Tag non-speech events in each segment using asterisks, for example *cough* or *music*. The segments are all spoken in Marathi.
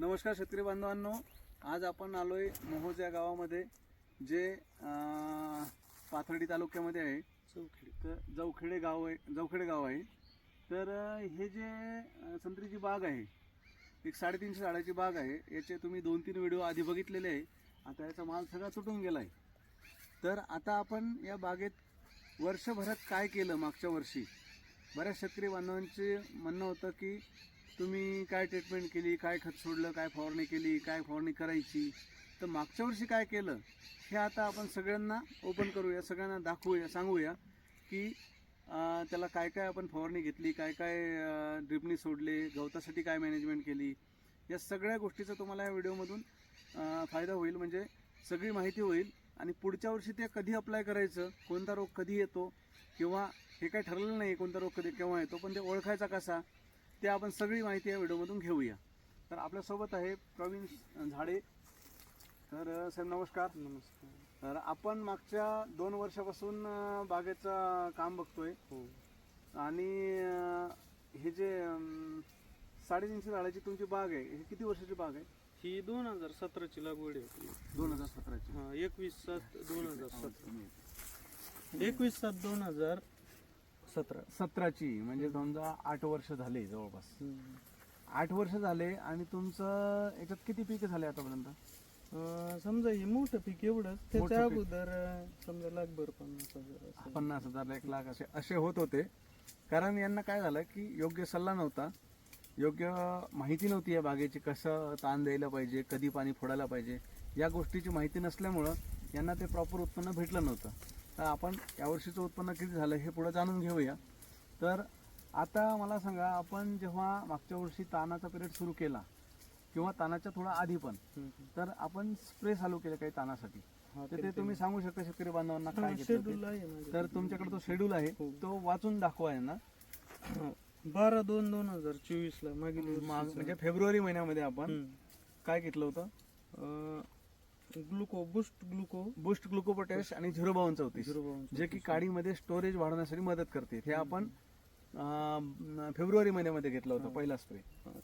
नमस्कार शेतकरी बांधवांनो. आज आपण आलोय मोहोज या गावामध्ये जे पाथर्डी तालुक्यामध्ये आहे. चौखेडी. तर जवखेडे गाव आहे जवखेडे गाव आहे. तर हे जे संत्रीची बाग आहे एक साडेतीनशे झाडाची बाग आहे. याचे तुम्ही दोन तीन व्हिडिओ आधी बघितलेले आहे. आता याचा माल सगळा तुटून गेला आहे तर आता आपण या बागेत वर्षभरात काय केलं मागच्या वर्षी? बऱ्याच शेतकरी बांधवांचे म्हणणं होतं की तुम्ही काय ट्रीटमेंट केली काय खत सोडलं काय फवारणी केली काय फवारणी करायची तर मागच्या वर्षी काय केलं हे आता आपण सगळ्यांना ओपन करूया सगळ्यांना दाखवूया सांगूया की त्याला काय काय आपण फवारणी घेतली काय काय ड्रिपनी सोडले गवतासाठी काय मॅनेजमेंट केली या सगळ्या गोष्टीचा तुम्हाला या व्हिडिओमधून फायदा होईल. म्हणजे सगळी माहिती होईल आणि पुढच्या वर्षी ते कधी अप्लाय करायचं कोणता रोग कधी येतो किंवा हे काय ठरलेलं नाही कोणता रोग कधी केव्हा येतो पण ते ओळखायचा कसा ते आपण सगळी माहिती या व्हिडिओमधून घेऊया. तर आपल्यासोबत आहे प्रवीण झाडे. तर साहेब नमस्कार. नमस्कार. तर आपण मागच्या दोन वर्षापासून बागेचं काम बघतोय. हो. आणि हे जे साडेतीनशे झाडाची तुमची बाग आहे ही किती वर्षाची बाग आहे? ही दोन हजार सतराची लागवड आहे दोन हजार सतराची. हा एकवीस सात दोन हजार सतरा. एकवीस सात दोन हजार सतरा सतराची म्हणजे समजा आठ वर्ष झाले जवळपास. आठ वर्ष झाले आणि तुमचं याच्यात किती पीक झाले आतापर्यंत अं, समजा हे मोठं पीक एवढंच त्याच्या पीक. अगोदर अं, समजा लाखभर पन्नास हजार असं. पन्नास हजार एक लाख असे असे होत होते कारण यांना काय झालं की योग्य सल्ला नव्हता योग्य माहिती नव्हती या बागेची कसं ताण द्यायला पाहिजे कधी पाणी फोडायला पाहिजे या गोष्टीची माहिती नसल्यामुळं यांना ते प्रॉपर उत्पन्न भेटलं नव्हतं तर आपण यावर्षीचं उत्पन्न किती झालं हे पुढे जाणून घेऊया तर आता मला सांगा आपण जेव्हा मागच्या वर्षी तानाचा पिरियड सुरू केला किंवा तानाच्या थोडा आधी पण. तर आपण स्प्रे चालू केले काही तानासाठी तर ते तुम्ही सांगू शकता शेतकरी बांधवांना काय schedule आहे. तर तुमच्याकडे तो शेड्यूल आहे हो. तो वाचून दाखवा यांना. बारा दोन दोन हजार चोवीस ला मागील. म्हणजे फेब्रुवारी महिन्यामध्ये आपण. काय घेतलं होतं gluco boost gluco boost gluco potash आणि झिरो बावन चौतीस झिरो बावन जे की काडीमध्ये स्टोरेज वाढवण्यासाठी मदत करते. हे आपण अं, फेब्रुवारी महिन्यामध्ये घेतलं होतं पहिला स्प्रे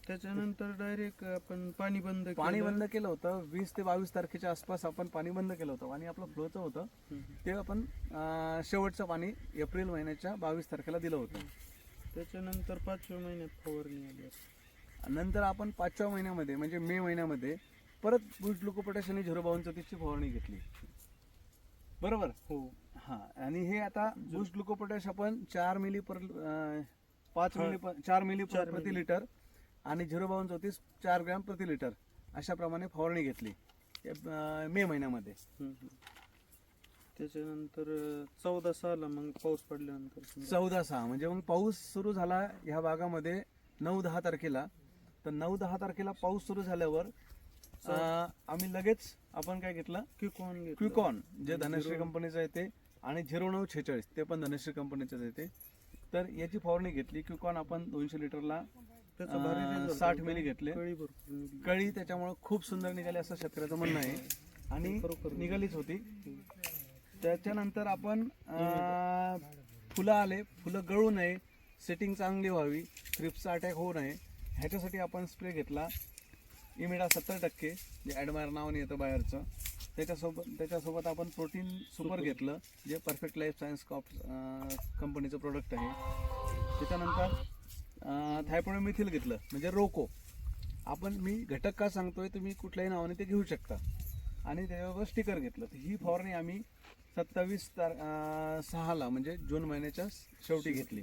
त्याच्यानंतर डायरेक्ट आपण पाणी बंद पाणी. बंद केलं होतं. वीस ते बावीस तारखेच्या आसपास आपण पाणी बंद केलं होतं आणि आपलं फ्लोचं होतं. हम्म. ते आपण अं, शेवटचं पाणी एप्रिल महिन्याच्या बावीस तारखेला दिलं होतं. त्याच्यानंतर पाचव्या महिन्यात फवारणी आली. नंतर आपण पाचव्या महिन्यामध्ये म्हणजे मे महिन्यामध्ये परत बुस्ट ग्लुकोपोटॅश आणि झिरो बावन चौतीसची फवारणी घेतली बरोबर हो हा आणि हे आता बुस्ट ग्लुकोपोटॅश आपण चार मिली पर अं, पाच. मिली पर- चार मिली पर- चार प्रति मिली. लिटर आणि झिरो बावन चौतीस चार ग्रॅम प्रति लिटर अशा प्रमाणे फवारणी घेतली अं, मे महिन्यामध्ये हम्म, हम्म. त्याच्यानंतर चौदा सहाला मग पाऊस पडल्यानंतर समजा. चौदा सहा म्हणजे मग पाऊस सुरू झाला ह्या भागामध्ये नऊ दहा तारखेला तर नऊ दहा तारखेला पाऊस सुरू झाल्यावर अं, आम्ही लगेच आपण काय घेतलं? क्विकॉन घेतलं. क्विकॉन जे धनश्री झिरो- कंपनीचं येते आणि झिरो नऊ छेचाळीस ते पण धनश्री कंपनीचं येते तर याची फवारणी घेतली. क्विकॉन आपण दोनशे लिटरला त्याचा भारी अं, result 60 होता. मिली घेतले. कळी भरपूर निघली. कळी त्याच्यामुळे खूप सुंदर निघाली असं शेतकऱ्याचं म्हणणं आहे. आणि खरोखर. निघालीच होती. त्याच्यानंतर आपण अं, फुलं आले. फुलं गळू नये. सेटिंग चांगली व्हावी. थ्रिप्सचा अटॅक होऊ नये. ह्याच्यासाठी आपण स्प्रे घेतला. इमिडा सत्तर टक्के जे ॲडमायर नावाने येतं बाहेरचं. त्याच्यासोबत त्याच्यासोबत आपण प्रोटीन सुपर घेतलं जे परफेक्ट लाईफ सायन्स कॉप कंपनीचं प्रोडक्ट आहे. त्याच्यानंतर थायपोडोमिथिल घेतलं म्हणजे रोको. आपण मी घटक का सांगतोय तुम्ही कुठल्याही नावाने ते घेऊ शकता. आणि त्याच्याबरोबर स्टिकर घेतलं. तर ही फवारणी आम्ही सत्तावीस तार सहाला म्हणजे जून महिन्याच्या शेवटी घेतली.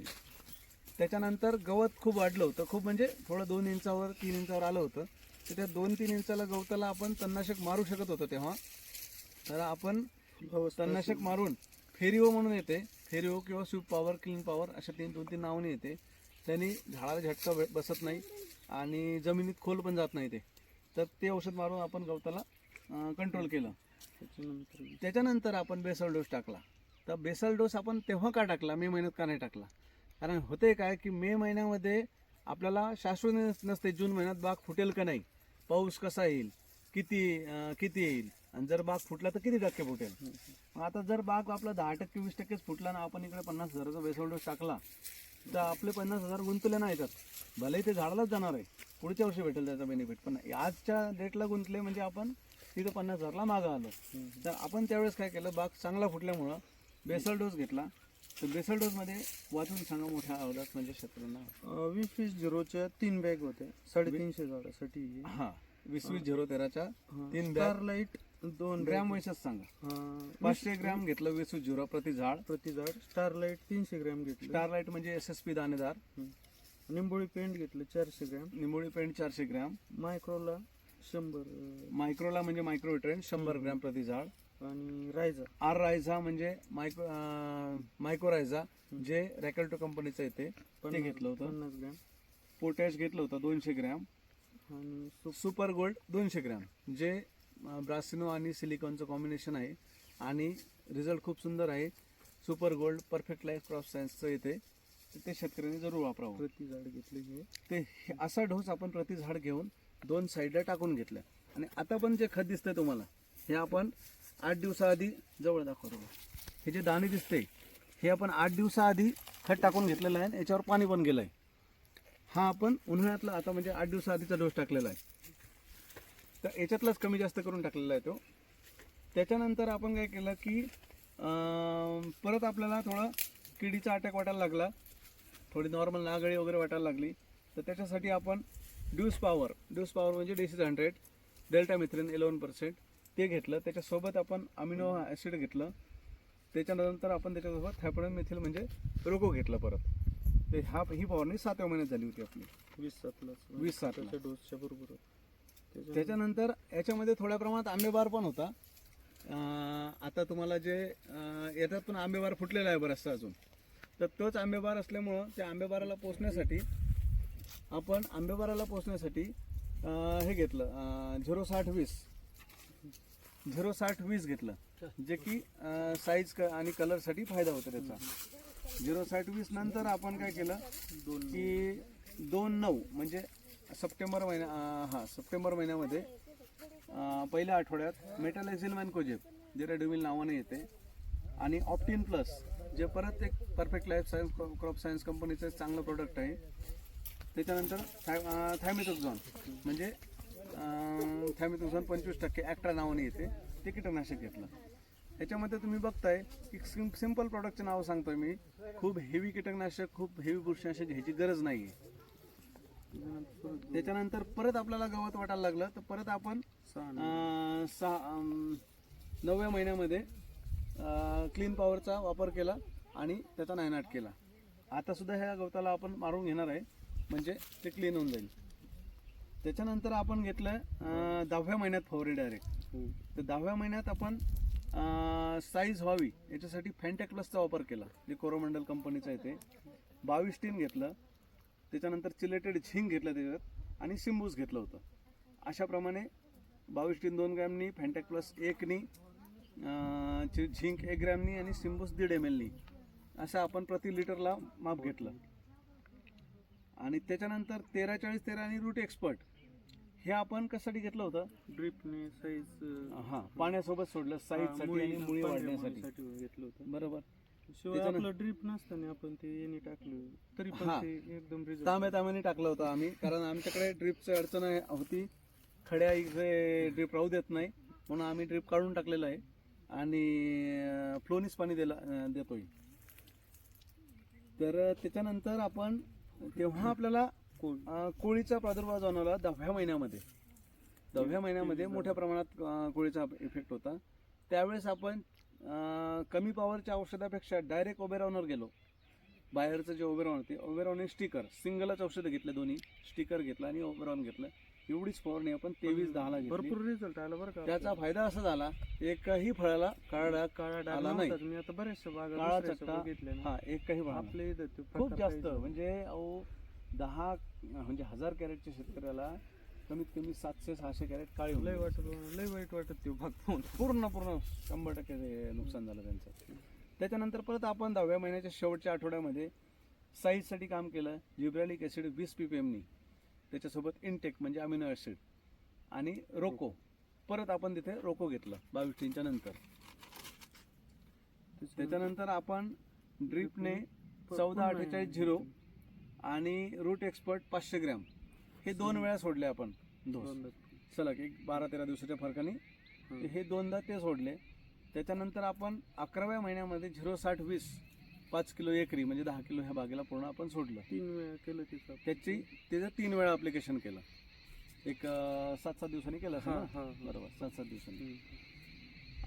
त्याच्यानंतर गवत खूप वाढलं होतं. खूप म्हणजे थोडं दोन इंचावर तीन इंचावर आलं होतं. तर त्या दोन तीन इंचाला गवताला आपण तणनाशक मारू शकत होतो तेव्हा. तर आपण तन्नाशक तणनाशक मारून फेरिओ म्हणून येते. फेरिओ किंवा स्वीप पॉवर क्लीन पॉवर अशा तीन दोन तीन नावाने येते. त्यांनी झाडाला झटका बसत नाही आणि जमिनीत खोल पण जात नाही ते. तर ते औषध मारून आपण गवताला कंट्रोल केलं. त्याच्यानंतर त्याच्यानंतर आपण बेसल डोस टाकला. तर बेसल डोस आपण तेव्हा का टाकला? मे महिन्यात का नाही टाकला? कारण होते काय की मे महिन्यामध्ये आपल्याला शाश्वत नसते. जून महिन्यात बाग फुटेल का नाही? पाऊस कसा येईल? किती किती येईल? आणि जर बाग फुटला तर किती टक्के फुटेल? मग आता जर बाग आपला दहा टक्के वीस टक्केच फुटला ना आपण इकडे पन्नास हजाराचा बेसल डोस टाकला तर आपले पन्नास हजार गुंतले नाही याच्यात भलेही ते झाडालाच जाणार आहे. पुढच्या वर्षी भेटेल त्याचा बेनिफिट पण आजच्या डेटला गुंतले म्हणजे आपण तिथं पन्नास हजारला मागं आलो. तर आपण त्यावेळेस काय केलं? बाग चांगला फुटल्यामुळं बेसल डोस घेतला. तर बेसल डोसमध्ये वाचून सांगा मोठ्या आवाजात म्हणजे शेतकऱ्यांना अं, वीस वीस झिरोच्या तीन बॅग होते. साडेतीनशे झाडासाठी हां वीस वीस झिरो तेराच्या तीन बॅग. स्टारलाईट दोन ग्रॅम वैसच सांगा. पाचशे ग्रॅम घेतलं वीस वीस झिरो प्रति झाड. प्रति झाड. स्टारलाईट तीनशे ग्रॅम घेतलं. स्टारलाईट म्हणजे एस एस पी दाणेदार. निंबोळी पेंट घेतलं चारशे ग्रॅम. निंबोळी पेंट चारशे ग्रॅम. मायक्रोला शंभर मायक्रोला म्हणजे मायक्रोट्रेन शंभर ग्रॅम प्रति झाड. आणि रायझा. आर रायझा म्हणजे मायक्रो मायक्रो रायझा जे रॅकेल्टो कंपनीचं येते ते. घेतलं होतं. पन्नास ग्रॅम. पोटॅश घेतलं होतं दोनशे ग्रॅम. आणि सुप सुपर गोल्ड दोनशे ग्रॅम. जे ब्रासिनो आणि सिलिकॉनचं कॉम्बिनेशन आहे. आणि रिझल्ट खूप सुंदर आहे. Super gold perfect life crop सायन्सचं येते. तर ते शेतकऱ्यांनी जरूर वापरावं. प्रति झाड घेतले हे. ते हे- असा डोस आपण प्रति झाड घेऊन दोन साईडला टाकून घेतलं आणि आता पण जे खत दिसतंय तुम्हाला हे आपण आठ दिवसाआधी जवळ दाखवतो हे जे दाणे दिसते हे आपण आठ दिवसाआधी खत टाकून घेतलेलं आहे आणि याच्यावर पाणी पण गेलं आहे हा आपण उन्हाळ्यातला आता म्हणजे आठ दिवसाआधीचा डोस टाकलेला आहे. तर याच्यातलाच कमी जास्त करून टाकलेला आहे तो. त्याच्यानंतर आपण काय केलं की परत आपल्याला थोडा किडीचा अटॅक वाटायला लागला. थोडी नॉर्मल नागळी वगैरे वाटायला लागली. तर त्याच्यासाठी आपण ड्यूस पॉवर ड्यूस पॉवर म्हणजे Decis hundred deltamethrin eleven percent ते घेतलं त्याच्यासोबत आपण अमिनो ॲसिड घेतलं. त्याच्यानंतर आपण त्याच्यासोबत थॅपडन मिथिल म्हणजे रोको घेतलं परत. ते हा ही फवारणी सातव्या महिन्यात झाली होती आपली. वीस सातला वीस सातला. त्याच्या डोसच्या बरोबर. त्याच्या त्याच्यानंतर याच्यामध्ये थोड्या प्रमाणात आंबेबार पण होता. आता तुम्हाला जे याच्यात पण आंबेबार फुटलेला आहे बराचसा अजून. तर तोच आंबेबार असल्यामुळं त्या आंबेबाराला पोचण्यासाठी आपण आंबेबाराला पोचण्यासाठी हे घेतलं झिरो साठ वीस. झिरो साठ वीस घेतलं. जे की साईज आणि कलरसाठी फायदा होतो त्याचा. झिरो साठ वीस नंतर आपण काय केलं दोन की दोन नऊ म्हणजे सप्टेंबर महिन्या हां हा सप्टेंबर महिन्यामध्ये पहिल्या आठवड्यात मेटालायझिल मॅनकोजेप जे रेडोमिल नावाने येते आणि ऑप्टिन प्लस जे परत एक perfect life science crop science कंपनीचं चांगलं प्रोडक्ट आहे त्याच्यानंतर थाय थायमिथोक्झॉन म्हणजे थायमिथोक्झॉन पंचवीस टक्के ॲक्ट्रा नावाने येते. ते कीटकनाशक घेतलं. याच्यामध्ये तुम्ही बघताय की सिम सिंपल प्रॉडक्टचं नाव सांगतोय मी. खूप हेवी कीटकनाशक खूप हेवी बुरशीनाशक घ्यायची गरज नाही आहे त्याच्यानंतर परत आपल्याला गवत वाटायला लागलं तर परत आपण सहा नवव्या महिन्यामध्ये क्लीन पॉवरचा वापर केला आणि त्याचा नायनाट केला. आता सुद्धा ह्या गवताला आपण मारून घेणार आहे. म्हणजे ते क्लीन होऊन जाईल. त्याच्यानंतर आपण घेतलं अं, दहाव्या महिन्यात फवारी डायरेक्ट. तर दहाव्या महिन्यात आपण साईज व्हावी याच्यासाठी फॅन्टॅक प्लसचा वापर केला जे कोरोमंडल कंपनीचं आहे ते. बावीस टीन घेतलं त्याच्यानंतर चिलेटेड झिंक घेतलं त्याच्यात आणि सिम्बूस घेतलं होतं. अशाप्रमाणे बावीस टीन दोन ग्रॅमनी फॅन्टॅक प्लस एकनी अं, झिंक एक ग्रॅमनी आणि सिम्बूस दीड एम एलनी असं आपण प्रति लिटरला माप घेतलं. आणि त्याच्यानंतर तेरा चाळीस तेरा आणि रूट एक्सपर्ट हे आपण कशासाठी घेतलं होतं? ड्रिपने साईज हा पाण्यासोबत सोडलं साईजसाठी आणि मुळी वाढण्यासाठी. घेतलं होतं. बरोबर. शिवाय त्याच्यानं- आपलं ड्रिप नसताना आपण ते येणे टाकलं. तरी पण हा. ते एकदम रिझल्ट तांब्या तांब्याने टाकलं होतं आम्ही कारण आमच्याकडे ड्रिपची अडचण आहे- होती. खड्या इकडे ड्रिप राहू देत नाही म्हणून आम्ही ड्रिप काढून टाकलेलं आहे. आणि फ्लोनीच पाणी दिला अं, देतोय. तर त्याच्यानंतर आपण तेव्हा आपल्याला अं, कोळीचा प्रादुर्भाव जाणवला दहाव्या महिन्यामध्ये. दहाव्या महिन्यामध्ये मोठ्या प्रमाणात अं, कोळीचा इफेक्ट होता. त्यावेळेस आपण अं, कमी पॉवरच्या औषधापेक्षा डायरेक्ट ओबेरॉनवर गेलो. बाहेरचं जे ओबेरॉन होते ओबेरॉन स्टिकर सिंगलच औषधं घेतले दोन्ही. स्टिकर घेतलं आणि ओबेरॉन घेतलं. एवढीच फवारणी आपण तेवीस दहाला घेतली. भरपूर रिझल्ट आला बरं का त्याचा फायदा असा झाला एकही फळाला काळा काळा डाग आला नाही. नव्हताच. मी आता बऱ्याचशा बागा काळा दुसऱ्याच्या चट्टा बघितल्या ना. हा एकही नाही. आपल्या इथं ते खूप जास्त म्हणजे अहो दहा म्हणजे हजार कॅरेटच्या शेतकऱ्याला कमीत कमी सातशे सहाशे कॅरेट काळी. लय वाटत लय वाईट वाटत ते भाग पाहून. पूर्ण पूर्ण शंभर टक्के ते नुकसान झालं त्यांचं. त्याच्यानंतर परत आपण दहाव्या महिन्याच्या शेवटच्या आठवड्यामध्ये साईजसाठी काम केलं जिब्रॅलिक ॲसिड वीस पी पी एमनी त्याच्यासोबत इनटेक म्हणजे अमिनो ॲसिड आणि रोको. परत आपण तिथे रोको घेतलं बावीस टीनच्या नंतर. त्याच्यानंतर आपण ड्रिपने चौदा अठ्ठेचाळीस झिरो आणि रूट एक्सपर्ट पाचशे ग्रॅम. हे दोन वेळा सोडले आपण. डोस दोनदा. सलग एक बारा तेरा दिवसाच्या फरकाने. हं. दोनदा ते सोडले. त्याच्यानंतर आपण अकराव्या महिन्यामध्ये झिरो साठ वीस पाच किलो एकरी म्हणजे दहा किलो ह्या बागेला पूर्ण आपण सोडलं. तीन वेळा केलं तिथं त्याची त्याचं तीन वेळा अप्लिकेशन केलं. एक सात सात दिवसांनी केलं. बरोबर सात सात दिवसांनी.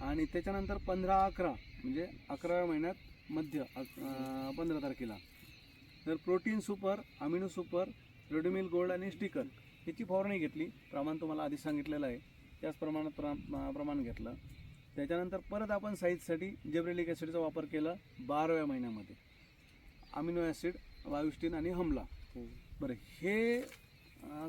आणि त्याच्यानंतर पंधरा अकरा म्हणजे अकराव्या महिन्यात मध्य पंधरा तारखेला. तर protein super amino super ridomil gold आणि स्टिकर ह्याची फवारणी घेतली. प्रमाण तुम्हाला आधी सांगितलेलं आहे. त्याच प्रमाणात प्रा प्रमाण घेतलं. त्याच्यानंतर परत आपण साईजसाठी जेब्रेलिक ॲसिडचा वापर केला बाराव्या महिन्यामध्ये. अमिनो ॲसिड वायुस्टीन आणि हमला. हो. बरं हे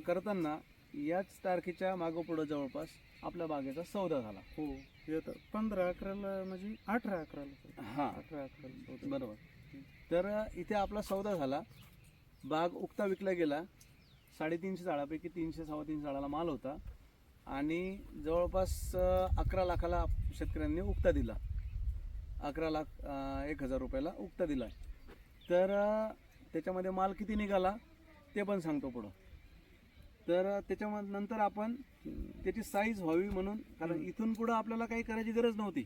करताना याच तारखेच्या मागोपुढं जवळपास आपल्या बागेचा सौदा झाला. हो. येतं पंधरा अकराला म्हणजे अठरा अकराला. हां. अठरा अकराला. बरोबर. तर इथे आपला सौदा झाला. बाग उक्ता विकला गेला. साडेतीनशे झाडापैकी तीनशे सव्वा तीनशे झाडाला माल होता. आणि जवळपास अकरा लाखाला शेतकऱ्यांनी उक्ता दिला. अकरा लाख एक हजार रुपयाला उक्ता दिला. तर त्याच्यामध्ये माल किती निघाला ते पण सांगतो पुढं. तर त्याच्यामध्ये नंतर आपण त्याची साईज व्हावी म्हणून कारण. इथून पुढं आपल्याला काही करायची गरज नव्हती.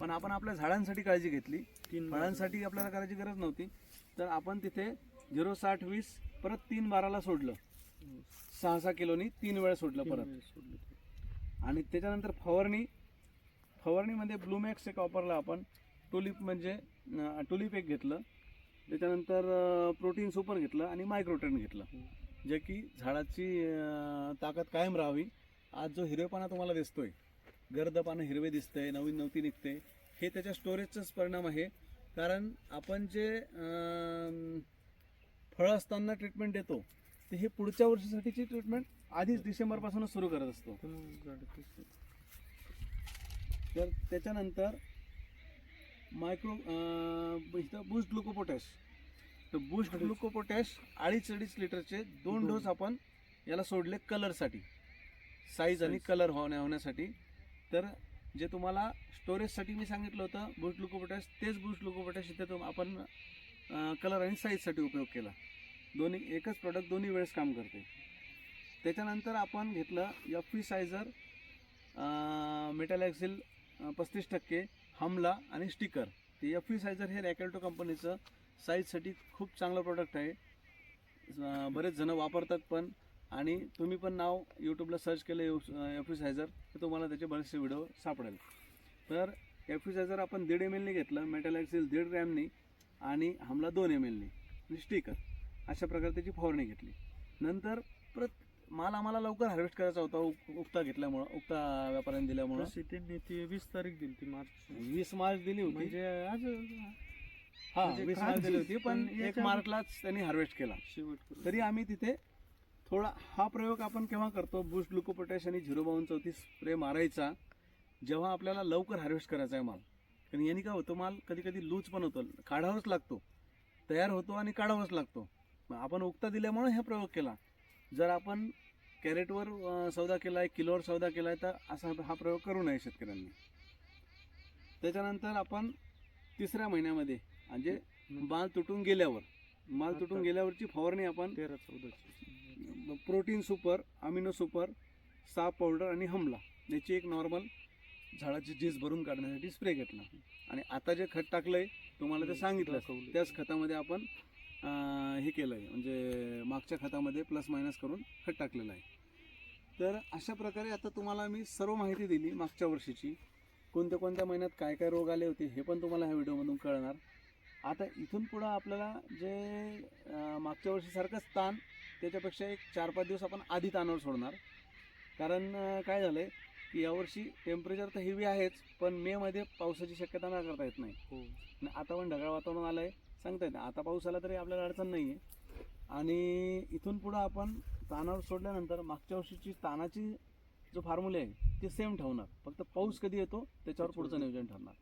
पण आपण आपल्या झाडांसाठी काळजी घेतली. फळांसाठी आपल्याला करायची गरज नव्हती. तर आपण तिथे झिरो साठ वीस परत तीन बाराला सोडलं. सहा सहा किलोनी तीन वेळा सोडलं परत. आणि त्याच्यानंतर फवारणी फवारणीमध्ये ब्लूमॅक्स एक वापरला आपण. टुलिप म्हणजे टुलिप एक घेतलं. त्याच्यानंतर प्रोटीन सुपर घेतलं आणि मायक्रोटेन घेतलं. हो. जे की झाडाची ताकद कायम राहावी. आज जो हिरवेपणा तुम्हाला दिसतोय गर्द पानं हिरवे दिसतंय नवीन नवती निघते हे त्याच्या स्टोरेजचाच परिणाम आहे कारण आपण जे फळं असताना ट्रीटमेंट देतो ते हे पुढच्या वर्षासाठीची ट्रीटमेंट आधीच डिसेंबरपासूनच सुरू करत असतो तर त्याच्यानंतर मायक्रो इथं बुस्ट ग्लुकोपोटॅश तर बुस्ट. ग्लुकोपोटॅश अडीच अडीच लिटरचे दोन. डोस आपण याला सोडले कलरसाठी साईज आणि. कलर होण्या होण्यासाठी तर जे तुम्हाला स्टोरेजसाठी मी सांगितलं होतं बुस्ट ग्लुकोपोटॅश तेच बुस्ट ग्लुकोपोटॅश इथे तुम आपण कलर आणि साईजसाठी उपयोग केला. दोन्ही एकच प्रॉडक्ट दोन्ही वेळेस काम करते. त्याच्यानंतर आपण घेतलं एफ पी सायझर मेटॅलॅक्झिल पस्तीस टक्के हमला आणि स्टिकर ते एफ पी सायझर हे रॅकेल्टो कंपनीचं साईजसाठी खूप चांगलं प्रॉडक्ट आहे. बरेच जण वापरतात पण आणि तुम्ही पण नाव यूट्यूबला सर्च केलं एफ पी सायझर तर तुम्हाला त्याचे बरेचसे व्हिडिओ सापडेल. तर एफ पी सायझर आपण दीड एम एलनी घेतलं मेटॅलॅक्सिल दीड ग्रॅमनी आणि हमला दोन एम एलनी आणि स्टिकर अशा प्रकारे त्याची फवारणी घेतली. नंतर परत माल आम्हाला लवकर हार्वेस्ट करायचा होता उक- उक्ता घेतल्यामुळं उक्ता व्यापाऱ्यांनी दिल्यामुळं. त्यांनी ती वीस तारीख दिली ती मार्च वीस मार्च दिली होती. म्हणजे आज हा म्हणजे वीस मार्च दिली होती पण एक मार्चलाच त्यांनी हार्वेस्ट केला. तरी आम्ही तिथे थोडा हा प्रयोग आपण केव्हा करतो? बुस्ट ग्लुकोपोटॅश आणि झिरो बावन्न चौतीस स्प्रे मारायचा जेव्हा आपल्याला लवकर हार्वेस्ट करायचा आहे माल. कारण यांनी काय होतं माल कधी कधी लूज पण होतो काढावाच लागतो तयार होतो आणि काढावाच लागतो. मग आपण उक्ता दिल्यामुळे हा प्रयोग केला. जर आपण कॅरेटवर सौदा केला आहे किलोवर सौदा केला आहे तर असा हा प्रयोग करू नये शेतकऱ्यांनी. त्याच्यानंतर आपण तिसऱ्या महिन्यामध्ये म्हणजे माल तुटून गेल्यावर माल तुटून गेल्यावरची फवारणी आपण तेरा चौदाची प्रोटीन सुपर अमिनो सुपर साप पावडर आणि हमला. याची एक नॉर्मल झाडाची झीज भरून काढण्यासाठी स्प्रे घेतला. आणि आता जे खत टाकलंय तुम्हाला ते सांगितलं दाखवलं. त्याच खतामध्ये आपण हे केलं आहे म्हणजे मागच्या खतामध्ये प्लस मायनस करून खत टाकलेलं आहे. तर अशा प्रकारे आता तुम्हाला मी सर्व माहिती दिली मागच्या वर्षीची. कोणत्या कोणत्या महिन्यात काय काय रोग आले होते हे पण तुम्हाला ह्या व्हिडिओमधून कळणार. आता इथून पुढं आपल्याला जे मागच्या वर्षीसारखंच ताण त्याच्यापेक्षा एक चार पाच दिवस आपण आधी ताणावर सोडणार. कारण काय झालं आहे की यावर्षी टेम्परेचर तर हेवी आहेच पण मेमध्ये पावसाची शक्यता न करता येत नाही. हो. आणि आता पण ढगाळ वातावरण आलं आहे सांगता येत आता पाऊस आला तरी आपल्याला अडचण नाही आहे आणि इथून पुढं आपण तानावर सोडल्यानंतर मागच्या वर्षीची तानाची जो फॉर्म्युला आहे ते सेम ठेवणार. फक्त पाऊस कधी येतो त्याच्यावर पुढचं नियोजन ठरणार.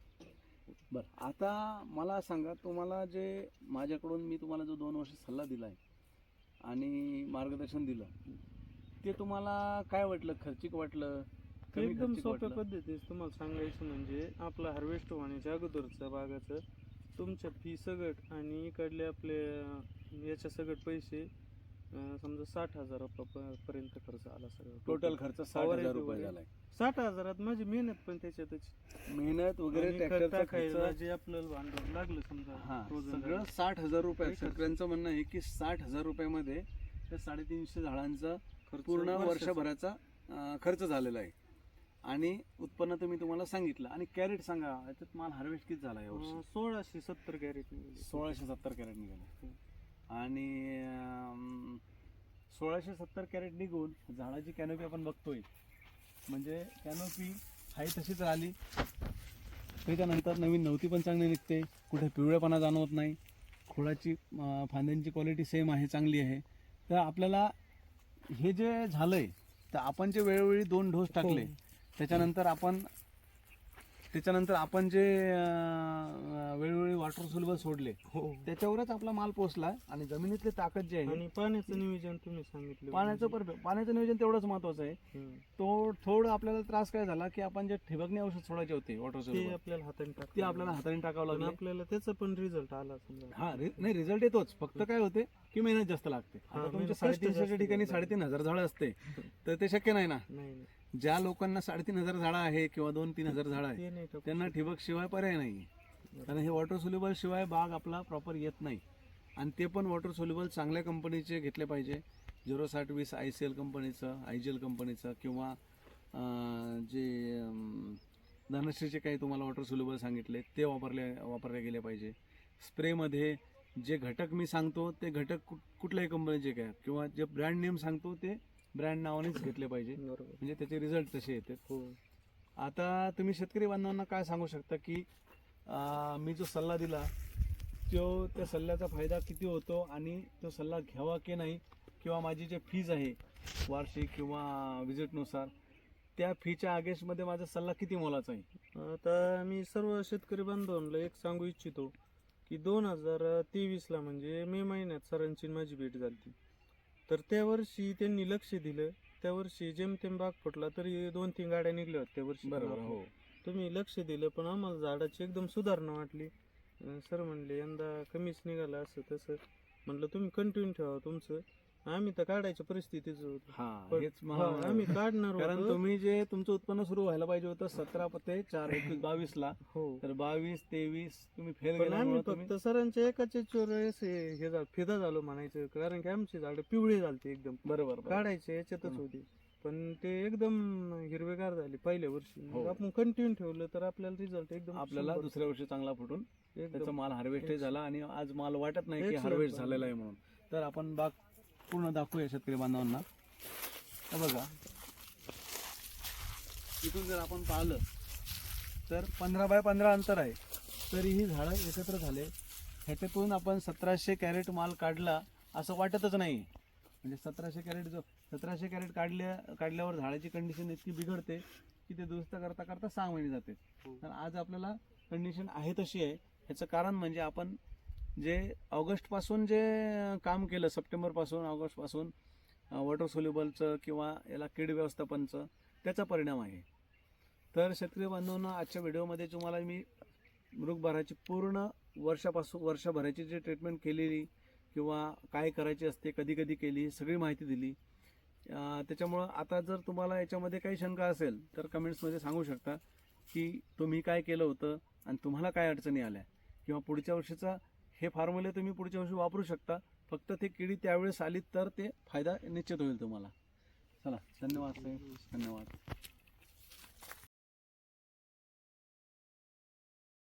बरं. आता मला सांगा तुम्हाला जे माझ्याकडून मी तुम्हाला जो दोन वर्ष सल्ला दिला आहे आणि मार्गदर्शन दिलं. ते तुम्हाला काय वाटलं? खर्चिक वाटलं? कमी एकदम खर्चिक सोप्या वाटलं? पद्धतीत तुम्हाला सांगायचं म्हणजे आपलं हार्वेस्ट होण्याच्या अगोदरचं बागाचं तुमच्या फी सगट आणि इकडले आपले अं, याच्या सगट पैसे अं, समजा साठ हजार पर्यंत खर्च आला सगळं टोटल खर्च साठ हजार रुपये. झालाय साठ हजारात माझी मेहनत पण त्याच्यातच मेहनत वगैरे आणि खत ट्रॅक्टरचा टाकायला खर्च जे आपल्याला भांडवल लागलं समजा रोजंदारी. सगळं साठ हजार रुपये. शेतकऱ्यांचं म्हणणं आहे की साठ हजार रुपयामध्ये त्या साडेतीनशे झाडांचा खर्च पूर्ण वर्षाचा. वर्षभराचा अं, खर्च झालेला आहे आणि उत्पन्न तुम्ही तुम्हाला सांगितलं आणि कॅरेट सांगा याच्यात माल हार्वेस्ट किती झाला यावर्षी अं, सोळाशे सत्तर कॅरेट. सोळाशे सत्तर कॅरेट निघाले आणि सोळाशे सत्तर कॅरेट निघून झाडाची कॅनोपी आपण बघतोय. म्हणजे कॅनोपी हाय तशीच राहिली. त्याच्यानंतर नवीन नव्हती पण चांगली निघते. कुठे पिवळेपणा जाणवत नाही. खोडाची फांद्यांची क्वालिटी सेम आहे चांगली आहे. तर आपल्याला हे जे झालंय तर आपण जे वेळोवेळी दोन डोस टाकले हो. त्याच्यानंतर आपण त्याच्यानंतर आपण जे अं, वेळोवेळी वॉटर सोल्युबल सोडले हो. त्याच्यावरच आपला माल पोचला आणि जमिनीतली ताकद जी आहे आणि पाण्याचं नियोजन तुम्ही सांगितलं. पाण्याचं परफेक्ट पाण्याचं नियोजन तेवढंच महत्वाचं आहे. हम्म. तो थोडं आपल्याला त्रास काय झाला की आपण जे ठिबकने औषध सोडायचे होते वॉटर ते सोल्युबल आपल्याला हाताने टाक ते आपल्याला हाताने टाकावं लागलं. आपल्याला त्याचा पण रिझल्ट आला समजा. हा रि- नाही रिझल्ट येतोच. फक्त काय होते की मेहनत जास्त लागते. आता तुमच्या कष्ट साडेतीनशेच्या जास्त ठिकाणी लागतात. साडेतीन हजार झाडं असते तर ते शक्य नाही ना? नाही नाही. ज्या लोकांना साडेतीन हजार झाडं आहे किंवा दोन तीन हजार झाडं आहे त्यांना ठिबक शिवाय पर्याय नाही. कारण हे वॉटर सोल्युबल शिवाय बाग आपला प्रॉपर येत नाही. आणि ते पण वॉटर सोल्युबल चांगल्या कंपनीचे घेतले पाहिजे. झिरो साठ वीस आय सी एल कंपनीचं आय जी एल कंपनीचं किंवा जे धनश्रीचे काही तुम्हाला वॉटर सोल्युबल सांगितले ते वापरले वापरले गेले पाहिजे. स्प्रेमध्ये जे घटक मी सांगतो ते घटक कुठ कुठल्याही कंपनीचे काय किंवा जे ब्रँड नेम सांगतो ते ब्रँड नावानेच घेतले पाहिजे. बरोबर. म्हणजे त्याचे रिझल्ट तसे येतात. हो. आता तुम्ही शेतकरी बांधवांना काय सांगू शकता की अं, मी जो सल्ला दिला तो त्या सल्ल्याचा फायदा किती होतो आणि तो सल्ला घ्यावा की नाही किंवा माझी जे फीज आहे वार्षिक किंवा विजिटनुसार त्या फीच्या आगेशमध्ये माझा सल्ला किती मोलाचा आहे? आता मी सर्व शेतकरी बांधवांना एक सांगू इच्छितो की दोन हजार तेवीसला म्हणजे मे महिन्यात सरांची आणि माझी भेट झाली तर त्या वर्षी त्यांनी लक्ष दिलं. त्या वर्षी जेमतेम बाग फुटला तरी दोन तीन गाड्या निघल्या होत्या त्या वर्षी. बरोबर हो. तुम्ही लक्ष दिलं पण आम्हाला झाडाची एकदम सुधारणा वाटली. सर म्हणले यंदा कमीच निघालं असं तसं. म्हणलं तुम्ही कंटिन्यू ठेवा तुमचं. आम्ही तर काढायच्या परिस्थितीच होतो. हा पण- हेच हा, मला आम्ही काढणार कारण होतो. तुम्ही जे तुमचं उत्पन्न सुरू व्हायला पाहिजे होतं सतरा ते चार *coughs* एकवीस बावीस ला हो. तर बावीस तेवीस तुम्ही फेल पण आम्ही फक्त सरांच्या एकाच वेळेस हे हे झालं फिदा झालो म्हणायचं. कारण की आमची झाडं पिवळी झालती एकदम. बरोबर बरोबर. काढायचे याच्यातच. होती. पण ते एकदम हिरवेगार झाले पहिल्या वर्षी. मग हो. आपण कंटिन्यू ठेवलं तर आपल्याला रिझल्ट एकदम आपल्याला शंभर- दुसऱ्या वर्षी चांगला फुटून त्याचा एकदम माल हार्वेस्ट झाला आणि आज माल वाटत नाही की Excellent हार्वेस्ट झाला. झालेला आहे म्हणून. तर आपण बाग पूर्ण दाखवूया शेतकरी बांधवांना. हे बघा. इथून जर आपण पाहिलं तर पंधरा बाय पंधरा अंतर आहे. तरी ही झाडं एकत्र झाले. ह्याच्यातून आपण सतराशे कॅरेट माल काढला असं वाटतच नाही. म्हणजे सतराशे कॅरेट जो सतराशे कॅरेट काढल्या काढल्यावर झाडाची कंडिशन इतकी बिघडते की ते दुरुस्त करता करता सहा महिने जाते. हो. तर आज आपल्याला कंडिशन आहे तशी आहे. ह्याचं कारण म्हणजे आपण जे ऑगस्टपासून जे काम केलं सप्टेंबरपासून ऑगस्टपासून वॉटर सोल्युबलचं किंवा याला कीड व्यवस्थापनचं त्याचा परिणाम आहे. तर शेतकरी बांधवांना आजच्या व्हिडिओमध्ये तुम्हाला मी मृगभराची पूर्ण वर्षापासून वर्षभराची जी ट्रीटमेंट केलेली किंवा काय करायची असते कधी कधी केली सगळी माहिती दिली. त्याच्यामुळं आता जर तुम्हाला याच्यामध्ये काही शंका असेल तर कमेंट्समध्ये सांगू शकता की तुम्ही काय केलं होतं आणि तुम्हाला काय अडचणी आल्या किंवा पुढच्या वर्षीचा हे फॉर्म्युले तुम्ही पुढच्या वर्षी वापरू शकता. फक्त ते किडी त्यावेळेस आली तर ते फायदा निश्चित होईल तुम्हाला. चला धन्यवाद साहेब. धन्यवाद.